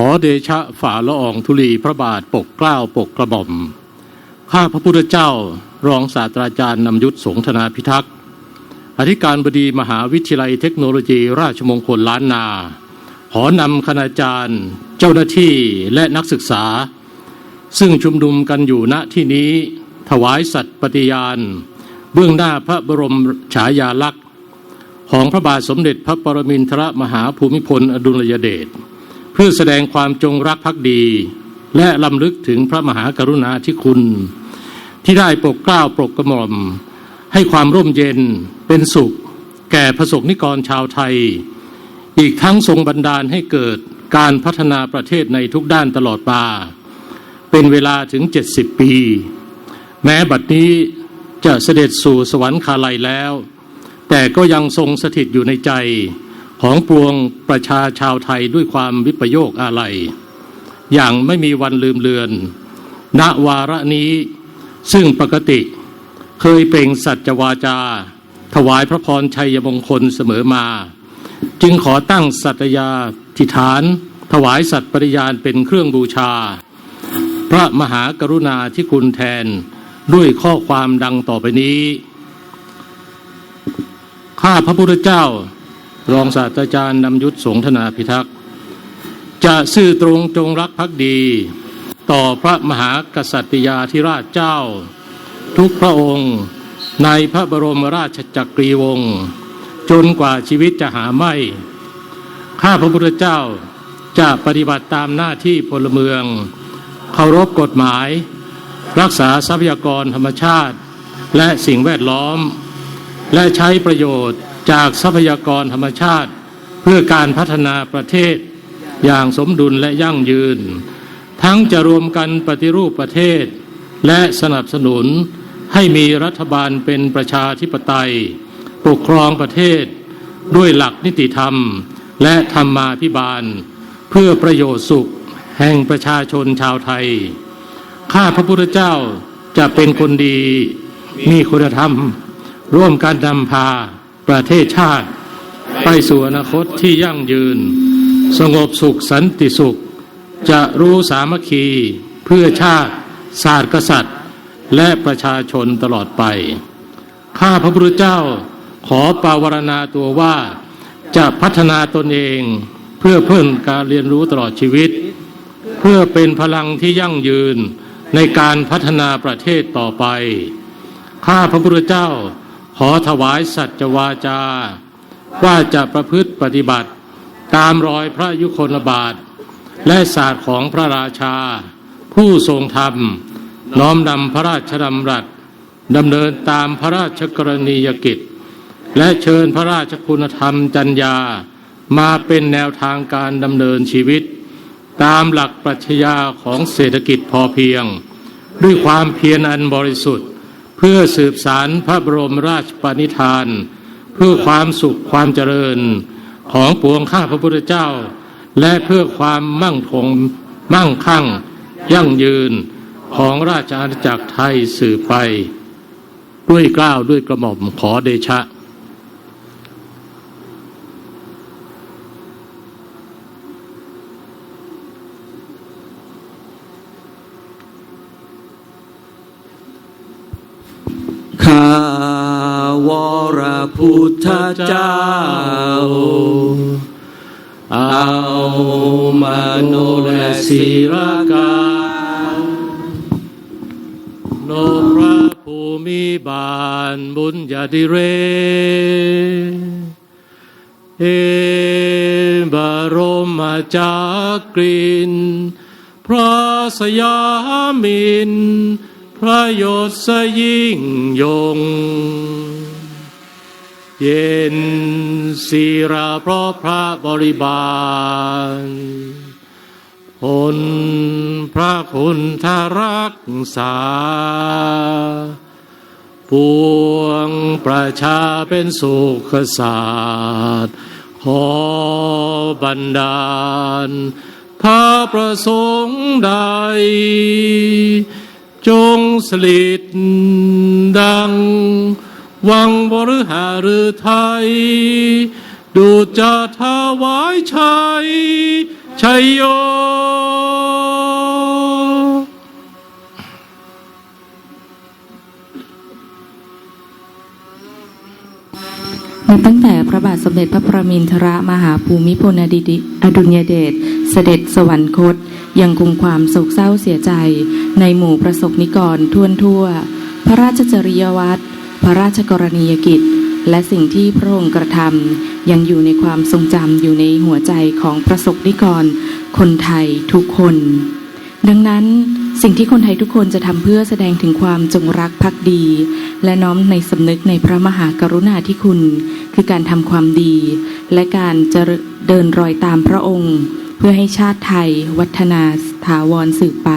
ขอเดชะฝ่าละอองธุลีพระบาทปกเกล้าปกกระหม่อม ข้าพระพุทธเจ้ารองศาสตราจารย์นำยุทธสงธนาพิทักษ์ อธิการบดีมหาวิทยาลัยเทคโนโลยีราชมงคลล้านนา ขอนำคณาจารย์ เจ้าหน้าที่และนักศึกษา ซึ่งชุมนุมกันอยู่ณที่นี้ ถวายสัตย์ปฏิญาณ เบื้องหน้าพระบรมฉายาลักษณ์ ของพระบาทสมเด็จพระปรมินทรมหาภูมิพลอดุลยเดช พื่อแสดงความจงรักภักดี และลำลึกถึงพระมหากรุณาธิคุณ ที่ได้ปกเกล้าปกกระหม่อม ให้ความร่มเย็นเป็นสุข แก่ประสบนิกรชาวไทย อีกทั้งทรงบันดาลให้เกิดการพัฒนาประเทศในทุกด้านตลอดมาเป็นเวลาถึง 70 ปี แม้บัดนี้จะเสด็จสู่สวรรคาลัยแล้ว แต่ก็ยังทรงสถิตอยู่ในใจ ของปวงประชาชาวไทยด้วยความวิปโยคอาลัย อย่างไม่มีวันลืมเลือน ณวาระนี้ซึ่งปกติเคยเปล่งสัจวาจา ถวายพระพรชัยมงคลเสมอมา จึงขอตั้งสัตยาธิฐาน ถวายสัตย์ปริญาณเป็นเครื่องบูชา พระมหากรุณาที่คุณแทนด้วยข้อความดังต่อไปนี้ ข้าพระพุทธเจ้า รองศาสตราจารย์นำยุทธสงธนาพิทักษ์ จะซื่อตรงจงรักภักดี ต่อพระมหากษัตริยาธิราชเจ้า ทุกพระองค์ในพระบรมราชจักรีวงศ์จนกว่าชีวิตจะหาไม่ ข้าพระพุทธเจ้าจะปฏิบัติตามหน้าที่พลเมือง เคารพกฎหมาย รักษาทรัพยากรธรรมชาติ และสิ่งแวดล้อม และใช้ประโยชน์ จากทรัพยากรธรรมชาติ เพื่อการพัฒนาประเทศอย่างสมดุลและยั่งยืน ทั้งจะรวมกันปฏิรูปประเทศ และสนับสนุนให้มีรัฐบาลเป็นประชาธิปไตย ปกครองประเทศ ด้วยหลักนิติธรรม และธรรมาภิบาล เพื่อประโยชน์สุขแห่งประชาชนชาวไทย ข้าพระพุทธเจ้าจะเป็นคนดี มีคุณธรรม ร่วมกันนำพา ประเทศชาติ ไปสู่อนาคตที่ยั่งยืน สงบสุขสันติสุข จะรู้สามัคคีเพื่อชาติ ศาสตร์กษัตริย์ และประชาชนตลอดไป ข้าพระพุทธเจ้าขอปาวารณาตัวว่าจะพัฒนาตนเองเพื่อเพิ่มการเรียนรู้ตลอดชีวิต เพื่อเป็นพลังที่ยั่งยืนในการพัฒนาประเทศต่อไป ข้าพระพุทธเจ้า ขอถวายสัจวาจา ว่าจะประพฤติปฏิบัติ ตามรอยพระยุคลบาท และศาสตร์ของพระราชา ผู้ทรงธรรม น้อมนำพระราชดำรัสดำเนินตามพระราชกรณียกิจ และเชิญพระราชคุณธรรมจัญญามาเป็นแนวทางการดำเนินชีวิต ตามหลักปรัชญาของเศรษฐกิจพอเพียง ด้วยความเพียรอันบริสุทธิ์ เพื่อสืบสารพระบรมราชปณิธาน เพื่อความสุขความเจริญของปวงข้าพระพุทธเจ้า และเพื่อความมั่งคงมั่งคั่ง ยั่งยืนของราชอาณาจักรไทยสืบไป ด้วยกล้าวด้วยกระหม่อมขอเดชะาวรพุทธเจ้า เอามโนและศิรกาโนพระภูมิบาลบุญญาดิเร เอบรมจากรินพระสยามิน พระยศยิ่งยง เย็นศิราเพราะพระบริบาลผลพระคุณทารักษา ปวงประชาเป็นสุขศาสตร์ขอบันดาล พระประสงค์ใด จงสลิดดัง วังบรหารืไทย ดูจะทาวายชัย ชัยโยนตั้งแต่พระบาทสมเด็จพระประมินทรมหาภูมิพลอดุลยเดช เสด็จสวรรคต ยังคงความโศกเศร้าเสียใจ ในหมู่ประสบนิกรทั่วทั่ว พระราชจริยวัตรพระราชกรณียกิจ และสิ่งที่พระองค์กระทำยังอยู่ในความทรงจำอยู่ในหัวใจของประสบนิกร คนไทยทุกคน ดังนั้นสิ่งที่คนไทยทุกคนจะทำเพื่อแสดงถึงความจงรักภักดี และน้อมในสำนึกในพระมหากรุณาธิคุณ คือการทำความดี และการจะเดินรอยตามพระองค์ เพื่อให้ชาติไทย วัฒนาถาวรสืบไป